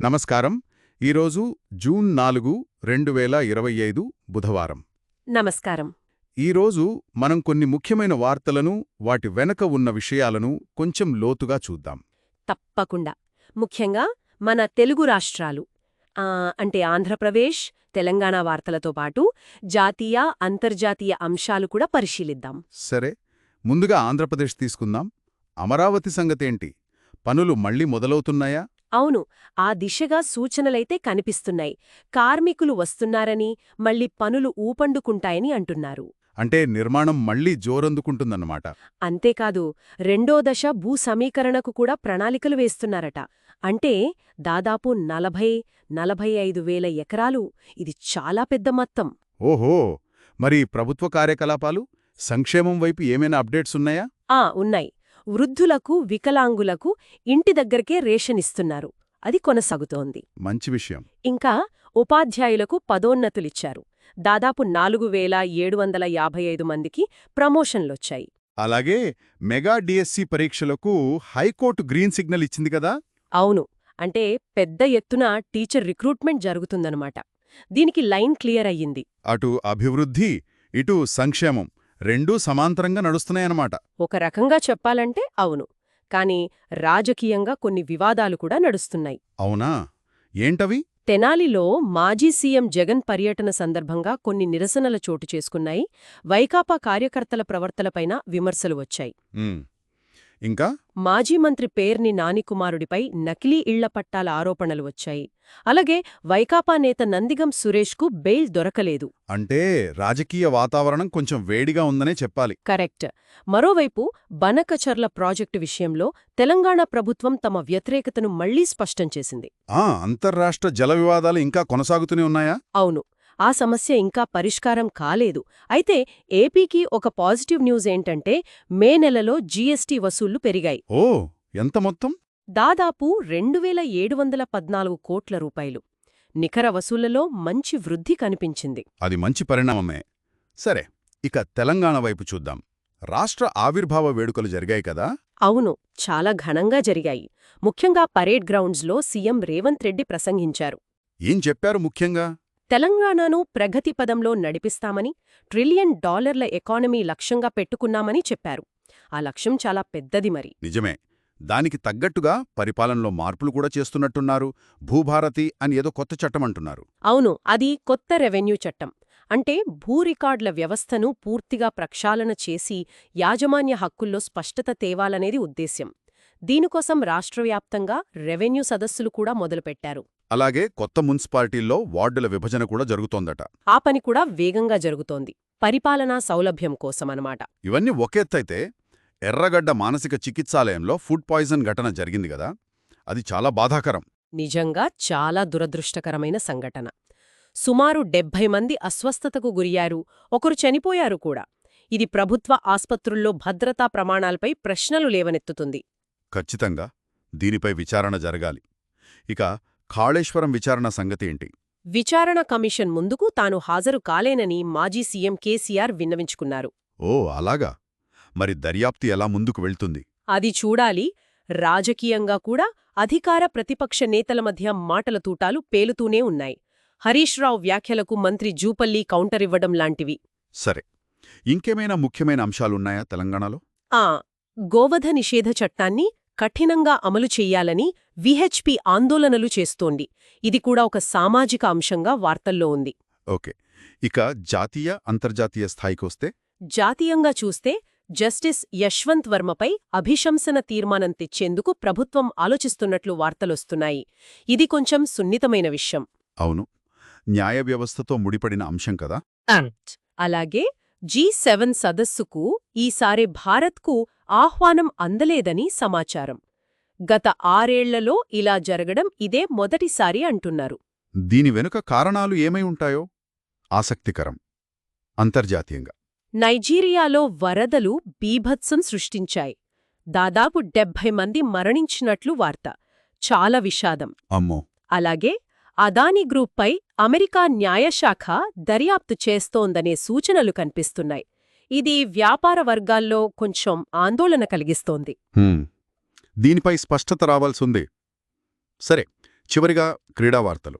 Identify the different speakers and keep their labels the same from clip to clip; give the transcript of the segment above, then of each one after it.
Speaker 1: నమస్కారం. ఈరోజు జూన్ నాలుగు రెండు వేల ఇరవై ఐదు బుధవారం.
Speaker 2: నమస్కారం.
Speaker 1: ఈరోజు మనం కొన్ని ముఖ్యమైన వార్తలను వాటి వెనక ఉన్న విషయాలను కొంచెం లోతుగా చూద్దాం.
Speaker 2: తప్పకుండా. ముఖ్యంగా మన తెలుగు రాష్ట్రాలు అంటే ఆంధ్రప్రదేశ్ తెలంగాణ వార్తలతో పాటు జాతీయ అంతర్జాతీయ అంశాలు కూడా పరిశీలిద్దాం.
Speaker 1: సరే. ముందుగా ఆంధ్రప్రదేశ్ తీసుకుందాం. అమరావతి సంగతేంటి? పనులు మళ్ళీ మొదలవుతున్నాయా?
Speaker 2: అవును ఆ దిశగా సూచనలైతే కనిపిస్తున్నాయి. కార్మికులు వస్తున్నారని మళ్ళీ పనులు ఊపండుకుంటాయని అంటున్నారు.
Speaker 1: అంటే నిర్మాణం మళ్ళీ జోరందుకుంటుందన్నమాట.
Speaker 2: అంతేకాదు రెండో దశ భూ సమీకరణకు కూడా ప్రణాళికలు వేస్తున్నారట. అంటే దాదాపు నలభై నలభై ఐదు వేల ఎకరాలు. ఇది చాలా పెద్ద మొత్తం.
Speaker 1: ఓహో! మరి ప్రభుత్వ కార్యకలాపాలు సంక్షేమం వైపు ఏమైనా అప్డేట్స్ ఉన్నాయా?
Speaker 2: ఆ ఉన్నాయి. వృద్ధులకు వికలాంగులకు ఇంటి దగ్గరకే రేషన్ ఇస్తున్నారు అది కొనసాగుతోంది.
Speaker 1: మంచి విషయం.
Speaker 2: ఇంకా ఉపాధ్యాయులకు పదోన్నతులిచ్చారు. దాదాపు నాలుగు వేల ఏడు వందల యాభై ఐదు మందికి ప్రమోషన్లొచ్చాయి.
Speaker 1: అలాగే మెగా డిఎస్సి పరీక్షలకు హైకోర్టు గ్రీన్ సిగ్నల్ ఇచ్చింది కదా?
Speaker 2: అవును. అంటే పెద్ద ఎత్తున టీచర్ రిక్రూట్మెంట్ జరుగుతుందనమాట. దీనికి లైన్ క్లియర్ అయ్యింది.
Speaker 1: అటు అభివృద్ధి ఇటు సంక్షేమం. రెండూ సమాంతరంగా నడుస్తున్నాయన్నమాట.
Speaker 2: ఒక రకంగా చెప్పాలంటే అవును. కానీ రాజకీయంగా కొన్ని వివాదాలు కూడా నడుస్తున్నాయి.
Speaker 1: అవునా? ఏంటవి?
Speaker 2: తెనాలిలో మాజీ సీఎం జగన్ పర్యటన సందర్భంగా కొన్ని నిరసనల చోటు చేసుకున్నాయి. వైకాపా కార్యకర్తల ప్రవర్తనపైన విమర్శలు వచ్చాయి.
Speaker 1: ఇంకా?
Speaker 2: మాజీ మంత్రి పేర్ని నానికుమారుడిపై నకిలీ ఇళ్ళ పట్టాల ఆరోపణలు వచ్చాయి. అలాగే వైకాపా నేత నందిగం సురేష్కు బెయిల్ దొరకలేదు.
Speaker 1: అంటే రాజకీయ వాతావరణం కొంచెం వేడిగా ఉందనే చెప్పాలి.
Speaker 2: కరెక్ట్. మరోవైపు బనకచర్ల ప్రాజెక్టు విషయంలో తెలంగాణ ప్రభుత్వం తమ వ్యతిరేకతను మళ్ళీ స్పష్టం చేసింది.
Speaker 1: ఆ అంతర్రాష్ట్ర జల వివాదాలు ఇంకా కొనసాగుతూనే ఉన్నాయా?
Speaker 2: అవును. ఆ సమస్య ఇంకా పరిష్కారం కాలేదు. అయితే ఏపీకి ఒక పాజిటివ్ న్యూస్ ఏంటంటే మే నెలలో జీఎస్టీ వసూళ్ళు పెరిగాయి.
Speaker 1: ఓ ఎంత మొత్తం?
Speaker 2: దాదాపు రెండు వేల ఏడు వందల పద్నాలుగు కోట్ల రూపాయలు. నికర వసూళ్ళలో మంచి వృద్ధి కనిపించింది.
Speaker 1: అది మంచి పరిణామమే. సరే ఇక తెలంగాణ వైపు చూద్దాం. రాష్ట్ర ఆవిర్భావ వేడుకలు జరిగాయి కదా?
Speaker 2: అవును చాలా ఘనంగా జరిగాయి. ముఖ్యంగా పరేడ్ గ్రౌండ్స్లో సీఎం రేవంత్ రెడ్డి ప్రసంగించారు.
Speaker 1: ఏం చెప్పారు ముఖ్యంగా?
Speaker 2: తెలంగాణను ప్రగతి పదంలో నడిపిస్తామని ట్రిలియన్ డాలర్ల ఎకానమీ లక్ష్యంగా పెట్టుకున్నామని చెప్పారు. ఆ లక్ష్యం చాలా పెద్దది మరి.
Speaker 1: నిజమే. దానికి తగ్గట్టుగా పరిపాలనలో మార్పులు కూడా చేస్తున్నట్టున్నారు. భూభారతి అని ఏదో కొత్త చట్టం అంటున్నారు.
Speaker 2: అవును అది కొత్త రెవెన్యూ చట్టం. అంటే భూ రికార్డుల వ్యవస్థను పూర్తిగా ప్రక్షాళన చేసి యాజమాన్య హక్కుల్లో స్పష్టత తేవాలనేది ఉద్దేశ్యం. దీనికోసం రాష్ట్రవ్యాప్తంగా రెవెన్యూ సదస్సులు కూడా మొదలుపెట్టారు.
Speaker 1: అలాగే కొత్త మున్సిపాలిటీల్లో వార్డుల విభజన కూడా జరుగుతోందట.
Speaker 2: ఆ పని కూడా వేగంగా జరుగుతోంది. పరిపాలనా సౌలభ్యం కోసమనమాట.
Speaker 1: ఇవన్నీ ఒకెత్తైతే ఎర్రగడ్డ మానసిక చికిత్సాలయంలో ఫుడ్ పాయిజన్ ఘటన జరిగింది కదా. అది చాలా బాధాకరం.
Speaker 2: నిజంగా చాలా దురదృష్టకరమైన సంఘటన. సుమారు డెబ్భై మంది అస్వస్థతకు గురయ్యారు. ఒకరు చనిపోయారు కూడా. ఇది ప్రభుత్వ ఆస్పత్రుల్లో భద్రతా ప్రమాణాలపై ప్రశ్నలు లేవనెత్తుతుంది.
Speaker 1: ఖచ్చితంగా దీనిపై విచారణ జరగాలి. ఇక కాళేశ్వరం విచారణ సంగతి ఏంటి
Speaker 2: విచారణ కమిషన్ ముందుకు తాను హాజరు కాలేనని మాజీ సీఎం కేసీఆర్ విన్నవించుకున్నారు.
Speaker 1: ఓ అలాగా. మరి దర్యాప్తు ఎలా ముందుకు వెళ్తుంది?
Speaker 2: అది చూడాలి. రాజకీయంగా కూడా అధికార ప్రతిపక్ష నేతల మధ్య మాటల తూటాలు పేలుతూనే ఉన్నాయి. హరీష్ రావు వ్యాఖ్యలకు మంత్రి జూపల్లి కౌంటరివ్వడం లాంటివి.
Speaker 1: సరే. ఇంకేమైనా ముఖ్యమైన అంశాలున్నాయా తెలంగాణలో?
Speaker 2: ఆ గోవధ నిషేధ చట్టాన్ని కఠినంగా అమలు చెయ్యాలని విహెచ్పి ఆందోళనలు చేస్తోంది. ఇది కూడా ఒక సామాజిక అంశంగా వార్తల్లో ఉంది.
Speaker 1: ఓకే. ఇక జాతీయ అంతర్జాతీయ స్థాయికొస్తే
Speaker 2: జాతీయంగా చూస్తే జస్టిస్ యశ్వంత్ వర్మపై అభిశంసన తీర్మానం తెచ్చేందుకు ప్రభుత్వం ఆలోచిస్తున్నట్లు వార్తలొస్తున్నాయి ఇది కొంచెం సున్నితమైన విషయం.
Speaker 1: అవును. న్యాయ వ్యవస్థతో ముడిపడిన అంశం కదా?
Speaker 2: అలాగే జీ సెవెన్ సదస్సుకు ఈసారి భారత్కు ఆహ్వానం అందలేదని సమాచారం. గత ఆరేళ్ళలో ఇలా జరగడం ఇదే మొదటిసారి అంటున్నారు.
Speaker 1: దీని వెనుక కారణాలు ఏమై ఉంటాయో? ఆసక్తికరం. అంతర్జాతీయంగా.
Speaker 2: నైజీరియాలో వరదలు బీభత్సం సృష్టించాయి. దాదాపు డెబ్భై మంది మరణించినట్లు వార్త. చాలా విషాదం.
Speaker 1: అమ్మో!
Speaker 2: అలాగే అదానీ గ్రూప్పై అమెరికా న్యాయశాఖ దర్యాప్తు చేస్తోందనే సూచనలు కనిపిస్తున్నాయి. ఇది వ్యాపార వర్గాల్లో కొంచెం ఆందోళన కలిగిస్తోంది.
Speaker 1: దీనిపై స్పష్టత రావాల్సింది. సరే చివరిగా క్రీడా వార్తలు.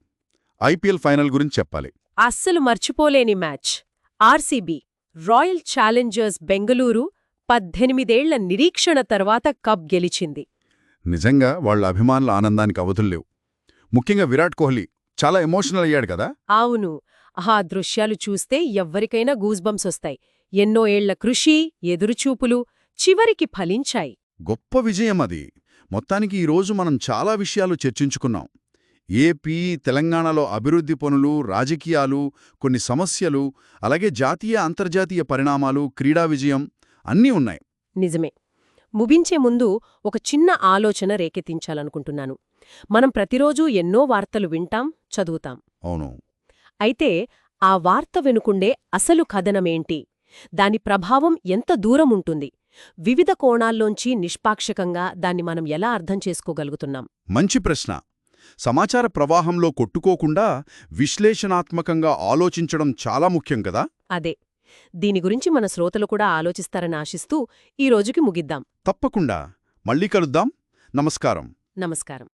Speaker 1: ఐపీఎల్ ఫైనల్ గురించి చెప్పాలి.
Speaker 2: అస్సలు మర్చిపోలేని match. RCB Royal Challengers Bengaluru పద్దెనిమిదేళ్ళ నిరీక్షణ తర్వాత కప్ గెలిచింది.
Speaker 1: నిజంగా వాళ్ళ అభిమానుల ఆనందానికి అవధుల్లేవు ముఖ్యంగా విరాట్ కోహ్లీ చాలా ఎమోషనల్ అయ్యాడు కదా?
Speaker 2: అవును. ఆ దృశ్యాలు చూస్తే ఎవ్వరికైనా గూస్బంప్స్ వస్తాయి. ఎన్నో ఏళ్ళ కృషి ఎదురుచూపులు చివరికి ఫలించాయి.
Speaker 1: గొప్ప విజయం అది. మొత్తానికి ఈరోజు మనం చాలా విషయాలు చర్చించుకున్నాం. ఏపీ తెలంగాణలో అభివృద్ధి పనులు రాజకీయాలు కొన్ని సమస్యలు అలాగే జాతీయ అంతర్జాతీయ పరిణామాలు క్రీడా విజయం అన్నీ ఉన్నాయి.
Speaker 2: నిజమే. ముగించే ముందు ఒక చిన్న ఆలోచన రేకెత్తించాలనుకుంటున్నాను. మనం ప్రతిరోజూ ఎన్నో వార్తలు వింటాం చదువుతాం.
Speaker 1: అవును.
Speaker 2: అయితే ఆ వార్త వెనుకుండే అసలు కథనమేంటి? దాని ప్రభావం ఎంత దూరముంటుంది వివిధ కోణాల్లోంచి నిష్పాక్షికంగా దాన్ని మనం ఎలా అర్థం చేసుకోగలుగుతున్నాం?
Speaker 1: మంచి ప్రశ్న. సమాచార ప్రవాహంలో కొట్టుకోకుండా విశ్లేషణాత్మకంగా ఆలోచించడం చాలా ముఖ్యం కదా?
Speaker 2: అదే. దీని గురించి మన శ్రోతలు కూడా ఆలోచిస్తారని ఆశిస్తూ ఈ రోజుకి ముగిద్దాం.
Speaker 1: తప్పకుండా. మళ్ళీ కలుద్దాం. నమస్కారం.
Speaker 2: నమస్కారం.